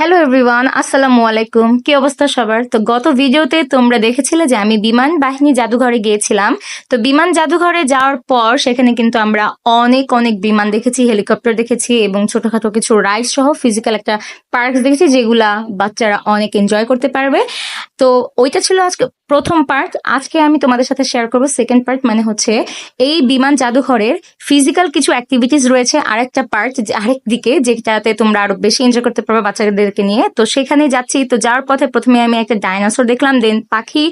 Hello everyone আসসালামু আলাইকুম কি অবস্থা সবার? তো গত ভিডিওতে তোমরা দেখেছিলে যে আমি বিমান বাহিনী জাদুঘরে গিয়েছিলাম। তো বিমান জাদুঘরে যাওয়ার পর সেখানে কিন্তু আমরা অনেক অনেক বিমান দেখেছি, হেলিকপ্টার দেখেছি এবং ছোটখাটো কিছু রাইড সহ ফিজিক্যাল একটা পার্ক দেখেছি যেগুলা বাচ্চারা অনেক এনজয় করতে পারবে। তো ওইটা ছিল আজকে প্রথম পার্ট আজকে আমি তোমাদের সাথে শেয়ার করব সেকেন্ড পার্ট মানে হচ্ছে এই বিমান জাদুঘরের ফিজিক্যাল কিছু অ্যাক্টিভিটিস রয়েছে। আরেকটা পার্ট আরেক দিকে, যেটাতে তোমরা আরও বেশি এনজয় করতে পারবে বাচ্চাদেরকে নিয়ে। তো সেখানে যাচ্ছি। তো যাওয়ার পথে প্রথমে আমি একটা ডাইনোসর দেখলাম দেন পাখি।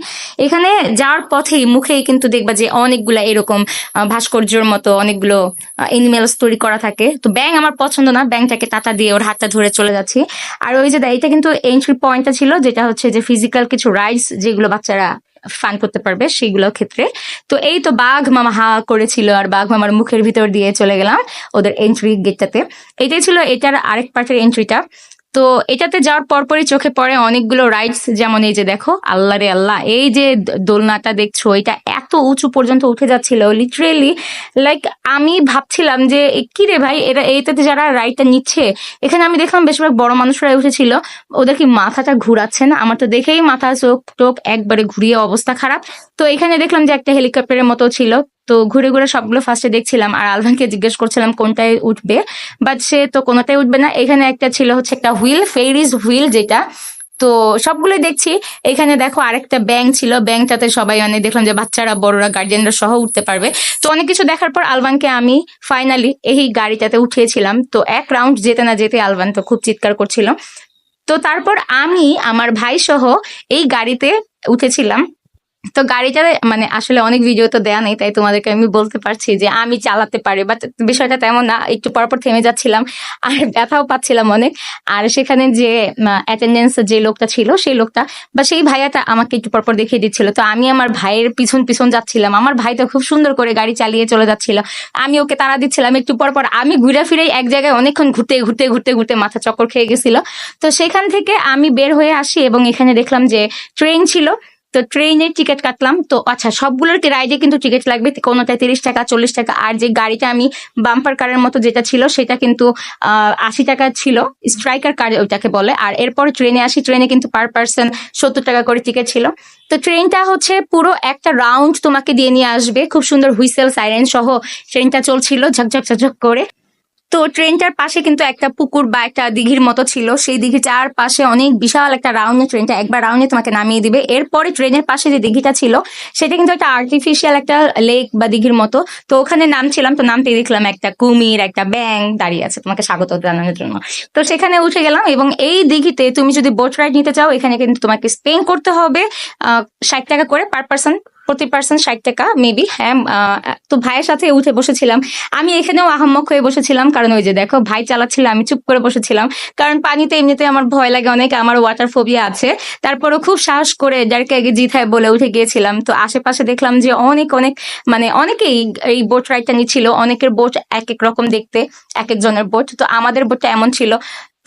এখানে যাওয়ার পথেই, মুখেই কিন্তু দেখবা যে অনেকগুলা এরকম ভাস্কর্যের মতো অনেকগুলো এনিমেলস তৈরি করা থাকে। তো ব্যাং আমার পছন্দ না ব্যাংটাকে টাটা দিয়ে ওর হাতটা ধরে চলে যাচ্ছি। আর ওই যে, এটা কিন্তু এন্ট্রি পয়েন্টটা ছিল, যেটা হচ্ছে যে ফিজিক্যাল কিছু রাইডস যেগুলো বাচ্চারা ফান করতে পারবে সেইগুলোর ক্ষেত্রে। তো এই তো বাঘ মামা হা করেছিল আর বাঘ মামার মুখের ভিতর দিয়ে চলে গেলাম ওদের এন্ট্রি গেটটাতে এটাই ছিল এটার আরেক পার্টের এন্ট্রিটা তো এটাতে যাওয়ার পরপরই চোখে পড়ে অনেকগুলো রাইডস যেমন এই যে দেখো আল্লাহ রে আল্লাহ, এই যে দোলনাটা দেখছ, এটা এত উঁচু পর্যন্ত উঠে যাচ্ছিল লিটারেলি লাইক আমি ভাবছিলাম যে কি রে ভাই, এরা এইটাতে যারা রাইডটা নিচ্ছে, এখানে আমি দেখলাম বেশিরভাগ বড় মানুষরাই উঠেছিল, ওদের কি মাথাটা ঘুরাচ্ছে না? আমার তো দেখেই মাথা চোখ টোক একবারে ঘুরিয়ে অবস্থা খারাপ। তো এখানে দেখলাম যে একটা হেলিকপ্টারের মতো ছিল, তো ঘুরে ঘুরে সবগুলো ফার্স্টে দেখছিলাম, আর আলভানকে জিজ্ঞেস করছিলাম কোনটায় উঠবে বাট সে তো কোনোটাই উঠবে না। এখানে একটা ছিল হচ্ছে একটা হুইল ফেরিজ হুইল যেটা তো সবগুলোই দেখছি। এখানে দেখো আরেকটা ব্যাংক ছিল। ব্যাংকটাতে সবাই অনেক দেখলাম যে বাচ্চারা, বড়রা গার্জেনরা সহ উঠতে পারবে। তো অনেক কিছু দেখার পর আলবানকে আমি ফাইনালি এই গাড়িটাতে উঠিয়েছিলাম। তো এক রাউন্ড যেতে না যেতে আলবান তো খুব চিৎকার করছিল। তো তারপর আমি, আমার ভাই সহ এই গাড়িতে উঠেছিলাম। তো গাড়িটা মানে আসলে অনেক ভিডিও তো দেয়া নেই, তাই তোমাদেরকে আমি বলতে পারছি যে আমি চালাতে পারি বাট বিষয়টা তেমন না, একটু পরপর থেমে যাচ্ছিলাম, আর ব্যথাও পাচ্ছিলাম অনেক। আর সেখানে যে অ্যাটেন্ডেন্স যে লোকটা ছিল, সেই লোকটা, বা সেই ভাইয়াটা আমাকে একটু পরপর দেখিয়ে দিচ্ছিল। তো আমি আমার ভাইয়ের পিছন পিছন যাচ্ছিলাম, আমার ভাই তো খুব সুন্দর করে গাড়ি চালিয়ে চলে যাচ্ছিল। আমি ওকে তাড়া দিচ্ছিলাম, একটু পরপর আমি ঘুরে ফিরে এক জায়গায় অনেকক্ষণ ঘুরতে ঘুরতে ঘুরতে ঘুরতে মাথা চক্কর খেয়ে গেছিল। তো সেখান থেকে আমি বের হয়ে আসি এবং এখানে দেখলাম যে ট্রেন ছিল তো ট্রেনের টিকিট কাটলাম। তো আচ্ছা সবগুলোর রাইডে কিন্তু টিকিট লাগবে? কোনোটায় তিরিশ টাকা, চল্লিশ টাকা। আর যে গাড়িটা আমি বাম্পার কারের মতো যেটা ছিল, সেটা কিন্তু আশি টাকা ছিল। স্ট্রাইকার কার ওইটাকে বলে। আর এরপর ট্রেনে আসি ট্রেনে কিন্তু পার পার্সন সত্তর টাকা করে টিকিট ছিল। তো ট্রেনটা হচ্ছে পুরো একটা রাউন্ড তোমাকে দিয়ে নিয়ে আসবে। খুব সুন্দর হুইসেল সাইরেন সহ ট্রেনটা চলছিল, ঝকঝক ঝকঝক করে। তো ট্রেনটার পাশে কিন্তু একটা পুকুর বা একটা দিঘির মতো ছিল। সেই দিঘির চারপাশে অনেক বিশাল একটা রাউন্ডে ট্রেনটা একবার রাউন্ডে তোমাকে নামিয়ে দিবে। এরপরে ট্রেনের পাশে যে দিঘিটা ছিল, সেটা কিন্তু একটা আর্টিফিশিয়াল একটা লেক বা দিঘির মতো। তো ওখানে নামছিলাম, তো নামতে দেখলাম একটা কুমির, একটা ব্যাং দাঁড়িয়ে আছে তোমাকে স্বাগত জানানোর জন্য। তো সেখানে উঠে গেলাম এবং এই দিঘিতে তুমি যদি বোট রাইড নিতে চাও, এখানে কিন্তু তোমাকে স্পেন করতে হবে ষাট টাকা করে পার পার্সন প্রতি পার্সন ষাট টাকা মেবি হ্যাঁ তো ভাইয়ের সাথে উঠে বসেছিলাম। আমি এখানেও আহাম্মক হয়ে বসেছিলাম, কারণ ওই যে দেখো, ভাই চালাচ্ছিল, আমি চুপ করে বসেছিলাম। কারণ পানিতে এমনিতে আমার ভয় লাগে অনেক, আমার ওয়াটার ফোবিয়া আছে। তারপরও খুব সাহস করে যারকে আগে জিথায় বলে উঠে গিয়েছিলাম। তো আশেপাশে দেখলাম যে অনেক অনেক মানে অনেকেই এই বোট রাইডটা নিচ্ছিল, অনেকের বোট এক এক রকম দেখতে, এক একজনের বোট তো আমাদের বোটটা এমন ছিল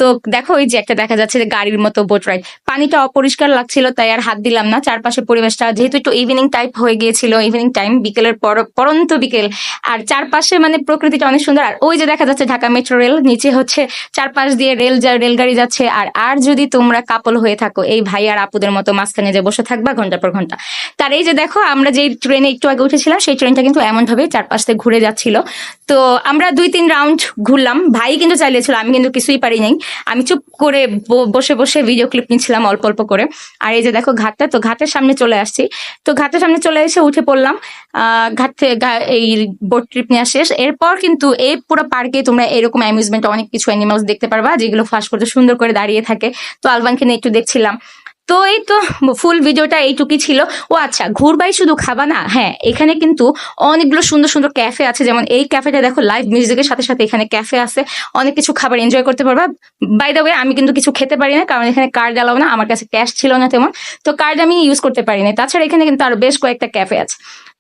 তো দেখো ওই যে একটা দেখা যাচ্ছে যে গাড়ির মতো বোট রাইড পানিটা অপরিষ্কার লাগছিল, তাই আর হাত দিলাম না। চারপাশে পরিবেশটা যেহেতু একটু ইভিনিং টাইপ হয়ে গিয়েছিল ইভিনিং টাইম বিকেলের পর, পরন্ত বিকেল। আর চারপাশে মানে প্রকৃতিটা অনেক সুন্দর। আর ওই যে দেখা যাচ্ছে ঢাকা মেট্রো রেল নিচে হচ্ছে চারপাশ দিয়ে রেল যা রেলগাড়ি যাচ্ছে। আর আর যদি তোমরা কাপল হয়ে থাকো, এই ভাই আর আপুদের মতো মাঝখানে যে বসে থাকবা ঘণ্টা পর ঘণ্টা। তার এই যে দেখো, আমরা যে ট্রেনে একটু আগে উঠেছিলাম, সেই ট্রেনটা কিন্তু এমন ভাবে চারপাশ ঘুরে যাচ্ছিল। তো আমরা দুই, তিন রাউন্ড ঘুরলাম। ভাই কিন্তু চালিয়েছিল, আমি কিন্তু কিছুই পারি নাই। আমি চুপ করে বসে বসে ভিডিও ক্লিপ নিচ্ছিলাম অল্প অল্প করে। আর এই যে দেখো ঘাটটা, তো ঘাটের সামনে চলে আসছি। তো ঘাটের সামনে চলে এসে উঠে পড়লাম। আহ ঘাট এই বোট ট্রিপ নেওয়া শেষ। এরপর কিন্তু এই পুরো পার্কে তোমরা এরকম অ্যামিউজমেন্ট অনেক কিছু অ্যানিমালস দেখতে পারবা, যেগুলো ফাঁস করতে সুন্দর করে দাঁড়িয়ে থাকে। তো আলবানকে নিয়ে একটু দেখছিলাম। তো এই তো ফুল ভিডিওটা এইটুকুই ছিল। ও আচ্ছা ঘুরবাই শুধু খাবা না? হ্যাঁ এখানে কিন্তু অনেকগুলো সুন্দর সুন্দর ক্যাফে আছে। যেমন এই ক্যাফেটা দেখো লাইভ মিউজিকের সাথে সাথে এখানে ক্যাফে আছে। অনেক কিছু খাবার এনজয় করতে পারবা। বাই দ্য ওয়ে আমি কিন্তু কিছু খেতে পারি না, কারণ এখানে কার্ড অ্যালাও না, আমার কাছে ক্যাশ ছিল না তেমন। তো কার্ড আমি ইউজ করতে পারি না তাছাড়া এখানে কিন্তু আরও বেশ কয়েকটা ক্যাফে আছে।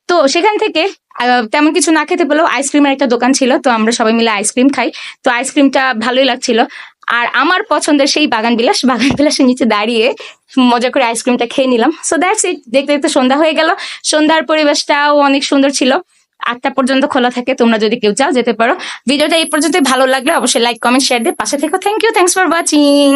তো সেখান থেকে তেমন কিছু না খেতে পেলেও আইসক্রিমের একটা দোকান ছিল। তো আমরা সবাই মিলে আইসক্রিম খাই। তো আইসক্রিমটা ভালোই লাগছিল। আর আমার পছন্দের সেই বাগান বিলাস, বাগান বিলাসের নিচে দাঁড়িয়ে মজা করে আইসক্রিমটা খেয়ে নিলাম। সো দ্যাটস ইট দেখতে দেখতে সন্ধ্যা হয়ে গেল। সন্ধ্যার পরিবেশটাও অনেক সুন্দর ছিল। আটটা পর্যন্ত খোলা থাকে, তোমরা যদি কেউ চাও যেতে পারো। ভিডিওটা এই পর্যন্ত ভালো লাগলে অবশ্যই লাইক কমেন্ট শেয়ার দিয়ে পাশে থেকো। Thank you thanks for watching